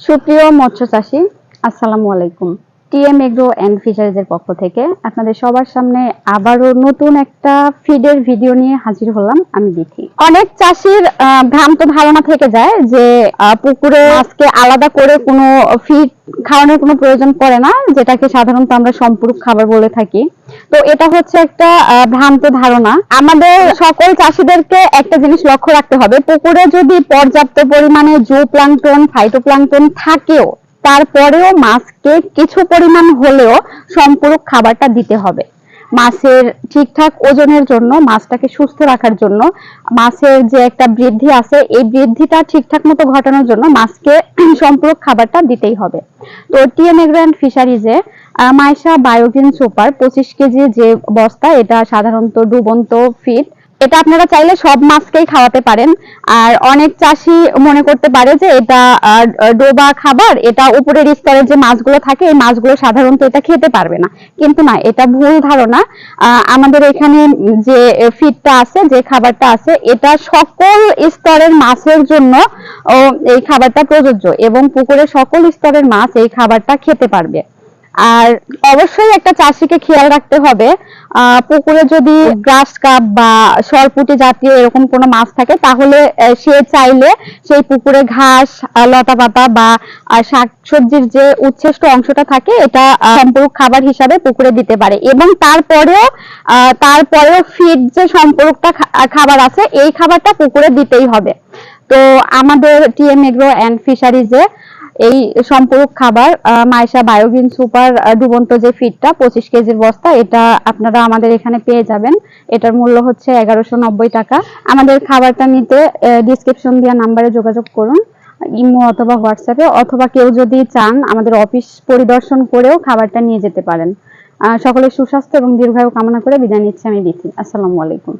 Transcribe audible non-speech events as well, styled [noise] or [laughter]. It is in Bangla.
সুপ্রিয় মৎস্য চাষী আসসালামু আলাইকুম। টিএম এগ্রো অ্যান্ড ফিশারিজের পক্ষ থেকে আপনাদের সবার সামনে আবারও নতুন একটা ফিডের ভিডিও নিয়ে হাজির হলাম আমি দিথি। অনেক চাষির ভ্রান্ত ধারণা থেকে যায় যে পুকুরে আজকে আলাদা করে কোনো ফিড খাওয়ানোর কোনো প্রয়োজন পড়ে না, যেটাকে সাধারণত আমরা সম্পূরক খাবার বলে থাকি। তো এটা হচ্ছে একটা ভ্রান্ত ধারণা। আমাদের সকল চাষিদেরকে একটা জিনিস লক্ষ্য রাখতে হবে, পুকুরে যদি পর্যাপ্ত পরিমাণে জু প্লাঙ্কটন ফাইটোপ্লাঙ্কটন থাকেও তারপরেও মাছকে কিছু পরিমাণ হলেও সম্পূরক খাবারটা দিতে হবে। মাছের ঠিকঠাক ওজনের জন্য, মাছটাকে সুস্থ রাখার জন্য, মাছের যে একটা বৃদ্ধি আছে, এই বৃদ্ধিটা ঠিকঠাক মতো ঘটানোর জন্য মাছকে [clears throat] সম্পূরক খাবারটা দিতেই হবে। তো টিএম এগ্রান্ড ফিশারিজে মাইশা বায়োগ্রিন সুপার, পঁচিশ কেজি যে বস্তা, এটা সাধারণত ডুবন্ত ফিড এটা আপনারা চাইলে সব মাছকেই খাওয়াতে পারেন। আর অনেক চাষি মনে করতে পারে যে এটা ডোবা খাবার, এটা উপরের স্তরের যে মাছগুলো থাকে, এই মাছগুলো সাধারণত এটা খেতে পারবে না। কিন্তু না, এটা ভুল ধারণা। আমাদের এখানে যে ফিডটা আছে, যে খাবারটা আছে, এটা সকল স্তরের মাছের জন্য এই খাবারটা প্রযোজ্য এবং পুকুরের সকল স্তরের মাছ এই খাবারটা খেতে পারবে। আর অবশ্যই একটা চাষিকে খেয়াল রাখতে হবে। পুকুরে যদি গ্রাস কাপ বা সরপুটি জাতীয় এরকম কোনো মাছ থাকে, তাহলে সে চাইলে সেই পুকুরে ঘাস লতা পাতা বা শাকসবজির যে উচ্ছেষ্ট অংশটা থাকে, এটা সম্পূরক খাবার হিসাবে পুকুরে দিতে পারে। এবং তারপরেও তারপরেও ফিড যে সম্পূরকটা খাবার আছে, এই খাবারটা পুকুরে দিতেই হবে। তো আমাদের টিএম এগ্রো অ্যান্ড ফিশারিজে এই সম্পূরক খাবার মাইশা বায়োগ্রিন সুপার ডুবন্ত যে ফিডটা পঁচিশ কেজির বস্তা, এটা আপনারা আমাদের এখানে পেয়ে যাবেন। এটার মূল্য হচ্ছে এগারোশো টাকা। আমাদের খাবারটা নিতে ডিসক্রিপশন দেওয়া নাম্বারে যোগাযোগ করুন, ইমো অথবা হোয়াটসঅ্যাপে, অথবা কেউ যদি চান আমাদের অফিস পরিদর্শন করেও খাবারটা নিয়ে যেতে পারেন। সকলের সুস্বাস্থ্য এবং দীর্ঘায়ু কামনা করে বিদায় নিচ্ছি আমি দিচ্ছি আসসালামু আলাইকুম।